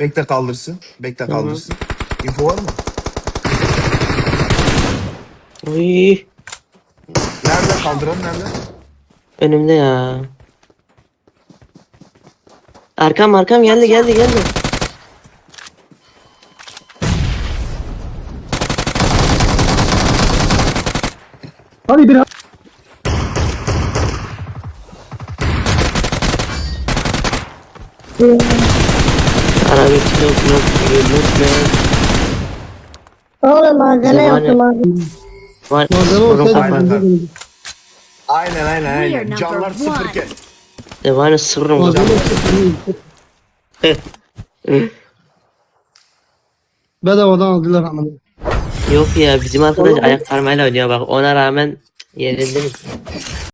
Bekle kaldırsın. Bekle Tamam. kaldırsın. Info var mı? Uy. Nerede kaldıran nerede? Önümde ya. Arkam arkam geldi geldi geldi. Hadi bir Sana bir kilo kilo kilo Oğlum malzeme Var yoktu ya. malzeme. Var. malzeme olsaydı. Aynen. Aynen aynen Canlar sıfırken. Devane sırrım. malzeme Bedavadan aldılar ama. Yok ya bizim arkadaş ayak parmağıyla oynuyor bak ona rağmen yenildim.